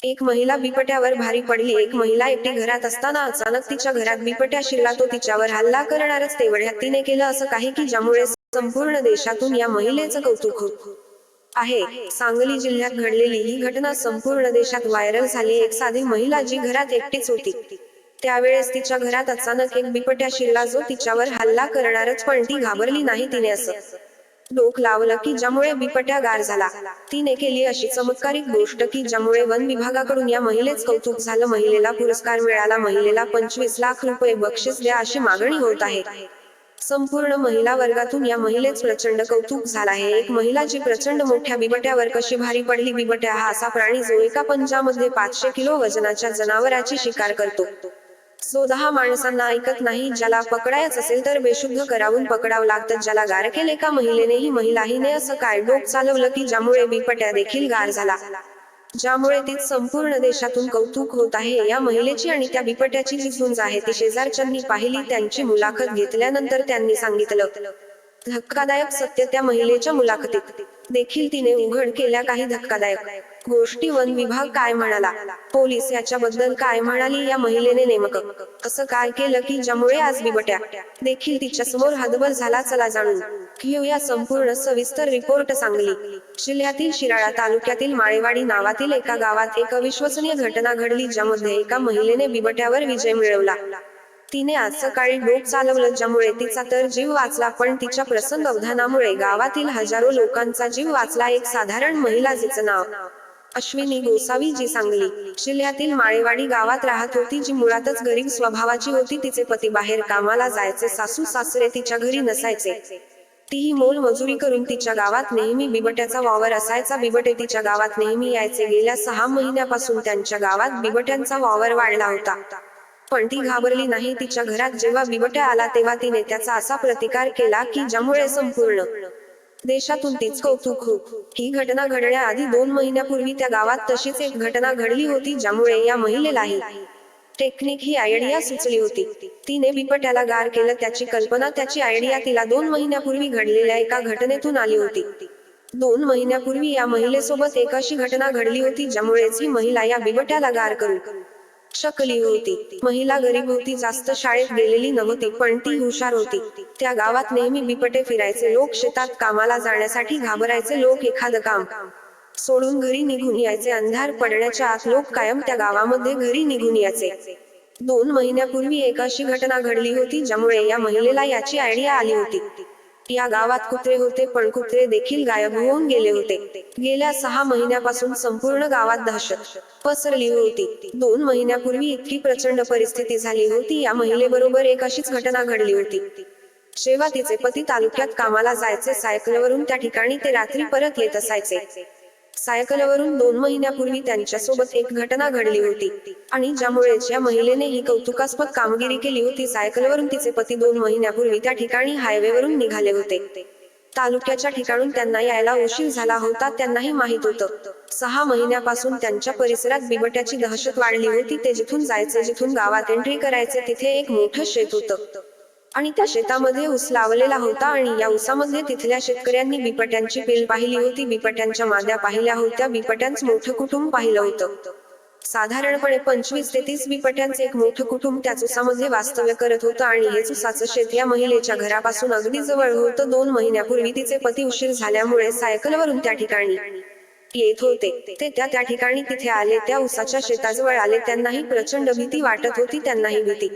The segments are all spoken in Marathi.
एक महिला बिबट्यावर भारी पडली. एक महिला एकटी घरात असताना अचानक तिच्या घरात बिबट्या शिरला. तो तिच्यावर हल्ला करणारच तेवढ्यात तिने केलं असं काही की ज्यामुळे संपूर्ण देशातून या महिलेचं कौतुक होत आहे. सांगली जिल्ह्यात घडलेली ही घटना संपूर्ण देशात व्हायरल झाली. एक साधी महिला जी घरात एकटीच होती. त्यावेळेस तिच्या घरात अचानक एक बिबट्या शिरला. जो तिच्यावर हल्ला करणारच पण ती घाबरली नाही तिने असं. डोक लावलं की ज्यामुळे बिबट्या गार झाला. तिने केली अशी चमत्कारिक गोष्ट की ज्यामुळे वन विभागाकडून या महिलेच कौतुक झालं. महिलेला पुरस्कार मिळाला. महिलेला पंचवीस लाख रुपये बक्षीस द्या अशी मागणी होत आहे. संपूर्ण महिला वर्गातून या महिलेच प्रचंड कौतुक झाला आहे. एक महिला जी प्रचंड मोठ्या बिबट्यावर कशी भारी पडली. बिबट्या हा असा प्राणी जो एका पंजामध्ये पाचशे किलो वजनाच्या जनावराची शिकार करतो. जो दहा माणसांना ऐकत नाही ज्याला पकडायच असेल तर बेशुद्ध करावून पकडावं लागतं. ज्याला गार केले का महिलेनेही महिलाहीने असं काय डोक चालवलं की ज्यामुळे बिपट्या देखील गार झाला? ज्यामुळे तीच संपूर्ण देशातून कौतुक होत आहे. या महिलेची आणि त्या बिपट्याची जी झुंज आहे ती शेजारच्यांनी पाहिली त्यांची मुलाखत घेतल्यानंतर त्यांनी सांगितलं धक्कादायक सत्य त्या महिलेच्या मुलाखतीत. देखील तिने उघड केल्या काही धक्कादायक. गोष्टी वन विभाग काय म्हणाला? पोलीस याच्याबद्दल काय म्हणाली या महिलेने नेमकं? असं काय केलं की ज्यामुळे आज बिबट्या? देखील तिच्या समोर हदबल झाला चला जाणून. घेऊया संपूर्ण सविस्तर रिपोर्ट सांगली. जिल्ह्यातील शिराळा तालुक्यातील माळेवाडी नावातील एका गावात एक अविश्वसनीय घटना घडली ज्यामध्ये एका महिलेने बिबट्यावर विजय मिळवला. तिने आज सकाळी डोक चालवलं ज्यामुळे तिचा तर जीव वाचला पण तिच्या प्रसंग अवधानामुळे गावातील हजारो लोकांचा जीव वाचला एक साधारण महिला जिचं नाव अश्विनी गोसावी जी सांगली. जिल्ह्यातील माळेवाडी गावात राहत होती जी मुळातच गरीब स्वभावाची होती. तिचे पती बाहेर कामाला जायचे सासू सासरे तिच्या घरी नसायचे. तीही मोल मजुरी करून तिच्या गावात नेहमी बिबट्याचा वावर असायचा. बिबटे तिच्या गावात नेहमी यायचे. गेल्या सहा महिन्यापासून त्यांच्या गावात बिबट्यांचा वावर वाढला होता. पण ती घाबरली नाही. तिच्या घरात जेव्हा बिबट्या आला तेव्हा तिने त्याचा असा प्रतिकार केला की ज्यामुळे संपूर्ण देशातून तीच कौतुक होत ही घटना घडण्याआधी दोन महिन्यापूर्वी त्या गावात तशीच एक घटना घडली होती ज्यामुळे या महिलेलाही टेक्निक ही आयडिया सुचली होती. तिने बिपट्याला गार केलं त्याची कल्पना त्याची आयडिया तिला दोन महिन्यापूर्वी घडलेल्या एका घटनेतून आली होती. दोन महिन्यापूर्वी या महिलेसोबत एक अशी घटना घडली होती ज्यामुळेच ही महिला या बिबट्याला गार करू. शकली होती. महिला गरीब होती जास्त शाळेत गेलेली नव्हती पण ती हुशार होती. त्या गावात नेहमी बिपटे फिरायचे लोक शेतात कामाला जाण्यासाठी घाबरायचे लोक एखादं काम सोडून घरी निघून यायचे अंधार पडण्याच्या आत लोक कायम त्या गावामध्ये घरी निघून यायचे. दोन महिन्यापूर्वी एक अशी घटना घडली होती ज्यामुळे या महिलेला याची आयडिया आली होती. या गावात कुत्रे होते पण कुत्रे देखील गायब होऊन गेले होते. गेल्या सहा महिन्यापासून संपूर्ण गावात दहशत पसरली होती. दोन महिन्यापूर्वी इतकी प्रचंड परिस्थिती झाली होती या महिलेबरोबर एक अशीच घटना घडली होती. शेवा तिचे पती तालुक्यात कामाला जायचे सायकलवरून त्या ठिकाणी ते रात्री परत येत असायचे. सायकलवरून दोन महिन्यापूर्वी त्यांच्यासोबत एक घटना घडली होती आणि ज्यामुळे या महिलेने ही कौतुकास्पद कामगिरी केली होती. सायकलवरून तिचे पती दोन महिन्यापूर्वी त्या ठिकाणी हायवेवरून निघाले होते. तालुक्याच्या ठिकाणून त्यांना यायला उशीर झाला होता त्यांनाही माहीत होतं. सहा महिन्यापासून त्यांच्या परिसरात बिबट्याची दहशत वाढली होती. ते जिथून जायचे जिथून गावात एंट्री करायचे तिथे एक मोठं शेत होतं. आणि त्या शेतामध्ये ऊस लावलेला होता आणि या ऊसामध्ये तिथल्या शेतकऱ्यांनी बिपट्यांची पेल पाहिली होती. बिपट्यांच्या माद्या पाहिल्या होत्या. बिपट्यांचं मोठं कुटुंब पाहिलं होतं. साधारणपणे पंचवीस ते तीस बिपट्यांचे एक मोठं कुटुंब त्याच ऊसामध्ये वास्तव्य करत होतं आणि हेच ऊसाचं शेत या महिलेच्या घरापासून अगदी जवळ होतं. दोन महिन्यापूर्वी तिचे पती उशीर झाल्यामुळे सायकलवरून त्या ठिकाणी येत होते. ते त्या त्या ठिकाणी तिथे आले. त्या ऊसाच्या शेताजवळ आले. त्यांनाही प्रचंड भीती वाटत होती. त्यांनाही भीती.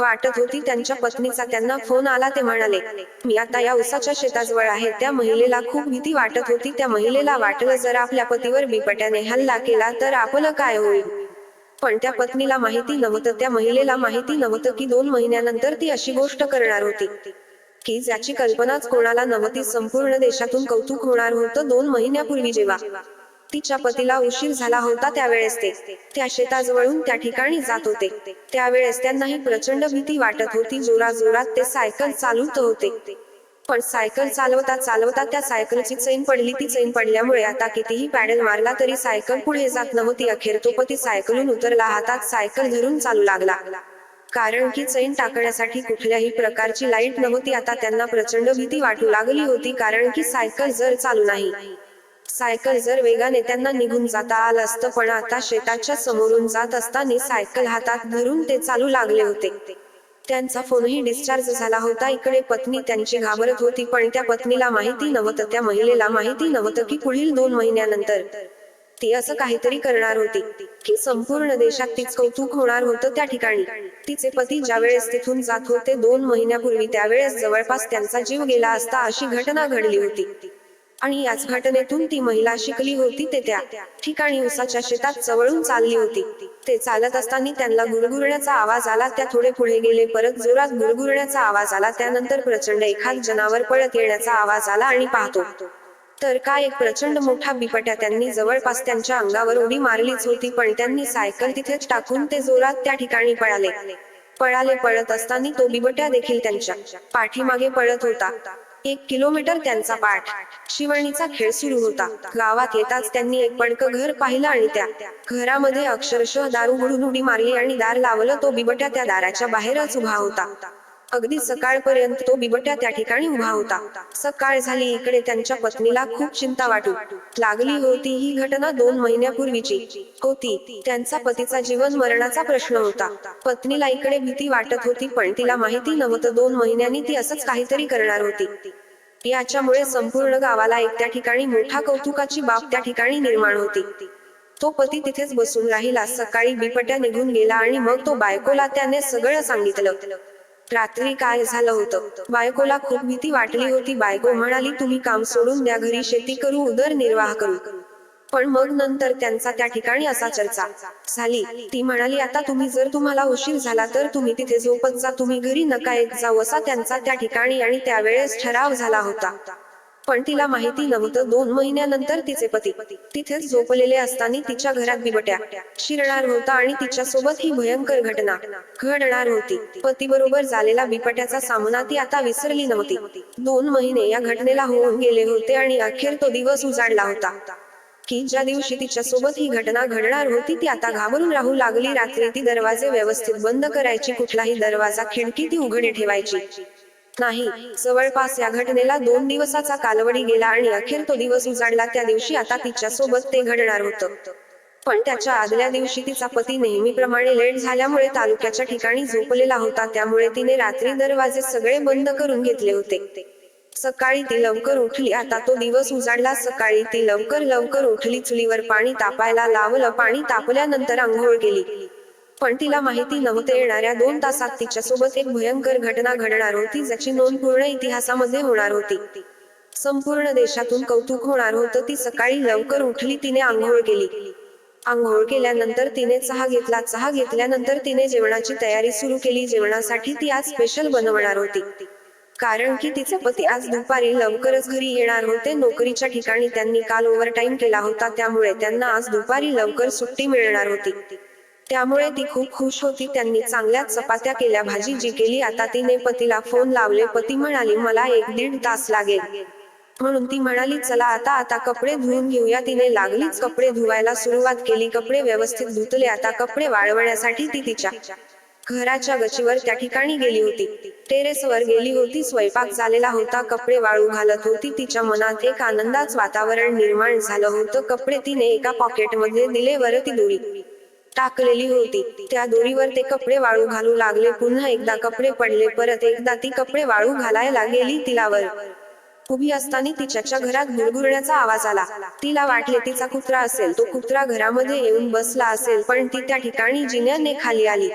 वाटत होती त्यांच्या पत्नीचा त्यांना फोन आला ते म्हणाले मी आता या उसाच्या शेताजवळ आहे. त्या महिलेला खूप भीती वाटत होती. त्या महिलेला वाटलं जर आपल्या पतीवर बिपट्याने हल्ला केला तर आपलं काय होईल? पण त्या पत्नीला माहिती नव्हतं. त्या महिलेला माहिती नव्हतं की दोन महिन्यानंतर ती अशी गोष्ट करणार होती. की ज्याची कल्पनाच कोणाला नव्हती. संपूर्ण देशातून कौतुक होणार होतं. दोन महिन्यापूर्वी जेव्हा तिच्या पतीला उशीर झाला होता त्यावेळेस ते. त्या शेताजवळून त्या ठिकाणी जात होते. त्यावेळेस त्यांनाही प्रचंड भीती वाटत होती. जोरा जोरात ते सायकल चालवत होते. पण सायकल चालवता चालवता त्या सायकलची चैन पडली. ती चैन पडल्यामुळे आता कितीही पॅडल मारला तरी सायकल पुढे जात नव्हती. अखेर तो पती सायकलून उतरला. हातात सायकल धरून चालू लागला. कारण की चैन टाकण्यासाठी कुठल्याही प्रकारची लाइट नव्हती. आता त्यांना प्रचंड भीती वाटू लागली होती. कारण की सायकल जर चालू नाही सायकल जर वेगाने त्यांना निघून जाता आलं असतं पण आता शेताच्या समोरून जात असताना सायकल हातात धरून ते चालू लागले होते. त्यांचा फोनही डिस्चार्ज झाला होता. इकडे पत्नी त्यांची घाबरत होती पण त्या पत्नीला माहिती नव्हतं. त्या महिलेला माहिती नव्हतं की पुढील दोन महिन्यानंतर ती असं काहीतरी करणार होती की संपूर्ण देशात तीच कौतुक होणार होतं त्या ठिकाणी. तिचे पती ज्यावेळेस तिथून जात होते दोन महिन्यापूर्वी त्यावेळेस जवळपास त्यांचा जीव गेला असता अशी घटना घडली होती. आणि याच घटनेतून ती महिला शिकली होती ते त्या ठिकाणी उसाच्या शेतात चवळून चालली होती. ते चालत असताना त्यांना गुरगुरण्याचा आवाज आला त्या थोडे पुढे गेले परत जोरात गुरगुरण्याचा आवाज आला त्यानंतर प्रचंड एखाद जनावर पळत येण्याचा आवाज आला आणि पाहतो. तर काय एक प्रचंड मोठा बिपट्या त्यांनी जवळपास त्यांच्या अंगावर उडी मारलीच होती पण त्यांनी सायकल तिथेच टाकून ते जोरात त्या ठिकाणी पळाले. पळाले पळत असताना तो बिबट्या देखील त्यांच्या पाठीमागे पळत होता. एक किलोमीटर त्यांचा पाठ. शिवणीचा खेळ सुरू होता. गावात येताच त्यांनी एक पडकं घर पाहिलं आणि त्या घरामध्ये अक्षरशः दारू उघडून उडी मारली आणि दार लावलं. तो बिबट्या त्या दाराच्या बाहेरच उभा होता. अगदी सकाळपर्यंत तो बिबट्या त्या ठिकाणी उभा होता. सकाळ झाली इकडे त्यांच्या पत्नीला खूप चिंता वाटू. लागली होती ही घटना दोन महिन्यापूर्वीची. होती. त्यांचा पतीचा जीवन मरणाचा प्रश्न होता. पत्नीला इकडे भीती वाटत होती पण तिला माहिती नव्हतं दोन महिन्यांनी ती असंच काहीतरी करणार होती. याच्यामुळे संपूर्ण गावाला एक त्या ठिकाणी मोठा कौतुकाची बाब त्या ठिकाणी निर्माण होती. तो पती तिथेच बसून राहिला. सकाळी बिपट्या निघून गेला आणि मग तो बायकोला त्याने सगळं सांगितलं. रात्री काय झालं होतं? बायकोला खूप भीती वाटली होती. बायको म्हणाली तुम्ही काम सोडून द्या घरी शेती करू उदरनिर्वाह करू. पण मग नंतर त्यांचा त्या ठिकाणी असा चर्चा झाली. ती म्हणाली आता तुम्ही जर तुम्हाला उशीर झाला तर तुम्ही तिथे झोपत जा. तुम्ही घरी नका येत जाऊ असा त्यांचा त्या ठिकाणी आणि त्यावेळेस ठराव झाला होता. पण तिला माहिती नव्हतं. दोन महिन्यानंतर तिचे पती. तिथेच झोपलेले असताना तिच्या घरात बिबट्या. शिरणार होता आणि तिच्या सोबत ही भयंकर घटना. घडणार होती. पती बरोबर झालेला बिबट्याचा सामना ती आता विसरली नव्हती. दोन महिने या घटनेला होऊन गेले होते आणि अखेर तो दिवस उजाडला होता. की ज्या दिवशी तिच्या सोबत ही घटना घडणार होती ती आता घाबरून राहू लागली रात्री. ती दरवाजे व्यवस्थित बंद करायची कुठलाही दरवाजा खिडकी ती उघडे ठेवायची. नाही. जवळपास या घटनेला दोन दिवसाचा कालवडी गेला आणि अखेर तो दिवस उजाडला. त्या दिवशी आता तिच्या सोबत ते घडणार होतं. पण त्याच्या आदल्या दिवशी तिचा पती नेहमीप्रमाणे लेट झाल्यामुळे तालुक्याच्या ठिकाणी झोपलेला होता. त्यामुळे तिने रात्री दरवाजे सगळे बंद करून घेतले होते. सकाळी ती लवकर उठली. आता तो दिवस उजाडला. सकाळी ती लवकर लवकर उठली. चुलीवर पाणी तापायला लावलं. पाणी तापल्यानंतर आंघोळ केली. पण तिला माहिती नव्हते येणाऱ्या दोन तासात तिच्यासोबत एक भयंकर घटना घडणार होती ज्याची नोंद पूर्ण इतिहासामध्ये होणार होती. संपूर्ण देशातून कौतुक होणार होतं. ती सकाळी लवकर उठली तिने आंघोळ केली. आंघोळ केल्यानंतर तिने चहा घेतला. चहा घेतल्यानंतर तिने जेवणाची तयारी सुरू केली. जेवणासाठी ती आज स्पेशल बनवणार होती. कारण की तिचे पती आज दुपारी लवकरच घरी येणार होते. नोकरीच्या ठिकाणी त्यांनी काल ओव्हरटाईम केला होता. त्यामुळे त्यांना आज दुपारी लवकर सुट्टी मिळणार होती त्यामुळे ती खूप खुश होती. त्यांनी चांगल्या चपात्या केल्या. भाजी जी केली आता तिने पतीला फोन लावले. पती म्हणाली मला एक दीड तास लागेल. म्हणून ती म्हणाली चला आता आता कपडे धुवून घेऊया. तिने लागलीच कपडे धुवायला सुरुवात केली. कपडे व्यवस्थित धुतले. आता कपडे वाळवण्यासाठी ती तिच्या घराच्या गचीवर त्या ठिकाणी गेली होती. टेरेसवर गेली होती. स्वयंपाक झालेला होता. कपडे वाळू घालत होती. तिच्या मनात एक आनंदाच वातावरण निर्माण झालं होतं. कपडे तिने एका पॉकेटमध्ये दिले. वर ती दुरी टाकलेली होती. त्या दोरीवर ते कपडे वाळू घालू लागले. पुन्हा एकदा कपडे पडले. परत एकदा ती कपडे वाळू घालायला गेली तिलावर. उभी असताना तिच्याच्या घरात गुरगुरण्याचा आवाज आला. तिला वाटले तिचा कुत्रा असेल. तो कुत्रा घरामध्ये येऊन बसला असेल. पण ती त्या ठिकाणी जिन्याने खाली आली.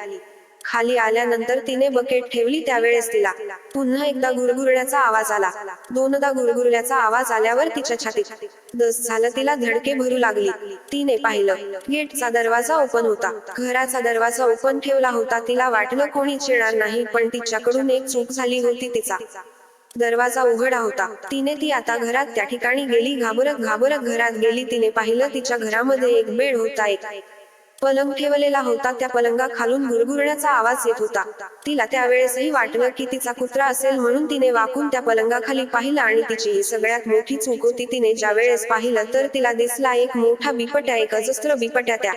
खाली आल्यानंतर तिने बकेट ठेवली त्यावेळेस तिला. पुन्हा एकदा गुरगुरण्याचा आवाज आला. दोनदा गुरगुरल्याचा आवाज आल्यावर तिच्या छातीत. दस झालं तिला धडके भरू लागली. तिने पाहिलं. गेटचा दरवाजा ओपन होता. घराचा दरवाजा ओपन ठेवला होता तिला वाटलं कोणीच येणार नाही पण तिच्याकडून एक चूक झाली होती तिचा. दरवाजा उघडा होता. तिने ती आता घरात त्या ठिकाणी गेली घाबरत घाबरत घरात गेली. तिने पाहिलं तिच्या घरामध्ये एक बेड होता एक. पलंग ठेवलेला होता त्या पलंगा खालून घुरघुरण्याचा आवाज येत होता. तिला त्यावेळेसही वाटलं की तिचा कुत्रा असेल म्हणून तिने वाकून त्या पलंगाखाली पाहिलं आणि तिची ही सगळ्यात मोठी चूक होती तिने ज्या वेळेस पाहिलं तर तिला दिसला एक मोठा बिपट्या एक अजस्त्र बिपट्या त्या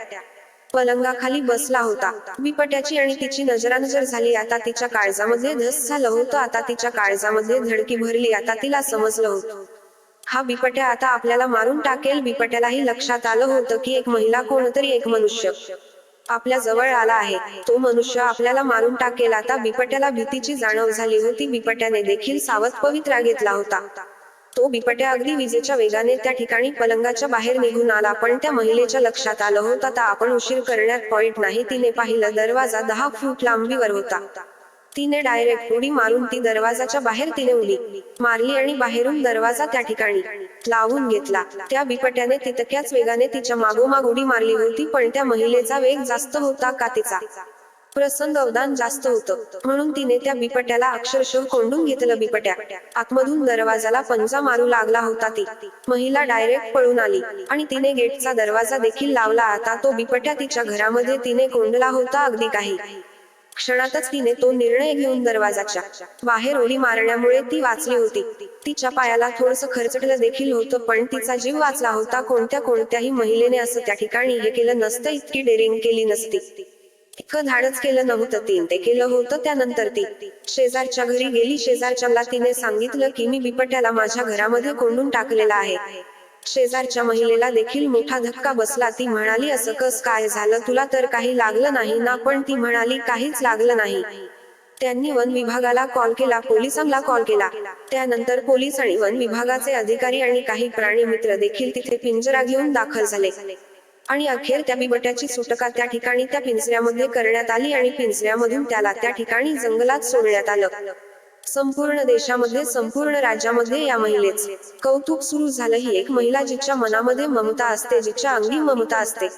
पलंगाखाली बसला होता. बिपट्याची आणि तिची नजरानजर झाली आता तिच्या काळजामध्ये धस झालं होतं आता तिच्या काळजामध्ये धडकी भरली आता तिला समजलं होतं. हा बिपट्या आता आपल्याला मारून टाकेल. बिपट्यालाही लक्षात आलं होतं की एक महिला कोणतरी एक मनुष्य आपल्या जवळ आला आहे. तो मनुष्य आपल्याला मारून टाकेल. आता बिपट्याला भीतीची जाणव झाली होती. बिपट्याने देखील सावध पवित्रा घेतला होता. तो बिपट्या अगदी विजेच्या वेगाने त्या ठिकाणी पलंगाच्या बाहेर निघून आला. पण त्या महिलेच्या लक्षात आलं होतं. आता आपण उशीर करण्यात पॉइंट नाही. तिने पाहिलं दरवाजा दहा फूट लांबीवर होता. तिने डायरेक्ट उडी मारून ती दरवाजाच्या बाहेर तिने उडी मारली आणि बाहेरून दरवाजा त्या ठिकाणी लावून घेतला. त्या बिपट्याने तितक्याच वेगाने तिच्या मागोमाग उडी मारली होती पण त्या महिलेचा वेग जास्त होता का तिचा? प्रसंग अवदान जास्त होतं. म्हणून तिने त्या बिपट्याला अक्षरशः कोंडून घेतलं. बिपट्या आतमधून दरवाजाला पंजा मारू लागला होता ती. महिला डायरेक्ट पळून आली आणि तिने गेटचा दरवाजा देखील लावला. आता तो बिपट्या तिच्या घरामध्ये तिने कोंडला होता अगदी काही क्षणातच तिने तो निर्णय घेऊन दरवाजाच्या बाहेर ओली मारण्यामुळे ती वाचली होती. तिच्या पायाला थोडस खरचटलं देखील होतं पण तिचा जीव वाचला होता. कोणत्या कोणत्याही महिलेने असं त्या ठिकाणी हे केलं नसतं इतकी डेरिंग केली नसती. इतकं धाडच केलं नव्हतं तीन ते केलं होतं त्यानंतर ती. शेजारच्या घरी गेली. शेजारच्याला तिने सांगितलं की मी बिपट्याला माझ्या घरामध्ये कोंडून टाकलेला आहे. शेजारच्या महिलेला देखील मोठा धक्का बसला. ती म्हणाली असं कस काय झालं? तुला तर काही लागलं नाही ना पण ती म्हणाली काहीच लागलं नाही. त्यांनी वन विभागाला कॉल केला पोलिसांना कॉल केला. त्यानंतर पोलीस आणि वन विभागाचे अधिकारी आणि काही प्राणी मित्र देखील तिथे पिंजरा घेऊन दाखल झाले. आणि अखेर त्या बिबट्याची सुटका त्या ठिकाणी त्या पिंजऱ्यामध्ये करण्यात आली आणि पिंजऱ्यामधून त्याला त्या ठिकाणी जंगलात सोडण्यात आलं. संपूर्ण देशामध्ये संपूर्ण राज्यामध्ये या महिलेचे. कौतुक सुरू झालं ही एक महिला जिच्या मनामध्ये ममता असते जिच्या अंगी ममता असते.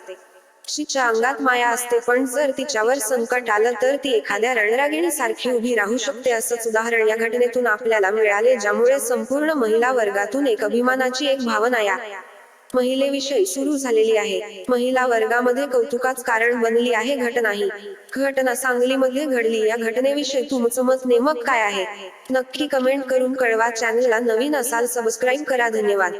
तिच्या अंगात माया असते पण जर तिच्यावर संकट आलं तर ती एखाद्या रणरागिणी सारखी उभी राहू शकते असंच उदाहरण या घटनेतून आपल्याला मिळाले ज्यामुळे संपूर्ण महिला वर्गातून एक अभिमानाची एक भावना या. महिलेविषयी सुरू झालेली आहे. महिला वर्गामध्ये कौतुकाच कारण बनली आहे घटना ही घटना सांगलीमध्ये घडली. या घटनेविषयी तुमचं मत नेमक काय आहे? नक्की कमेंट करून कळवा. चॅनलला नवीन असाल सबस्क्राईब करा. धन्यवाद.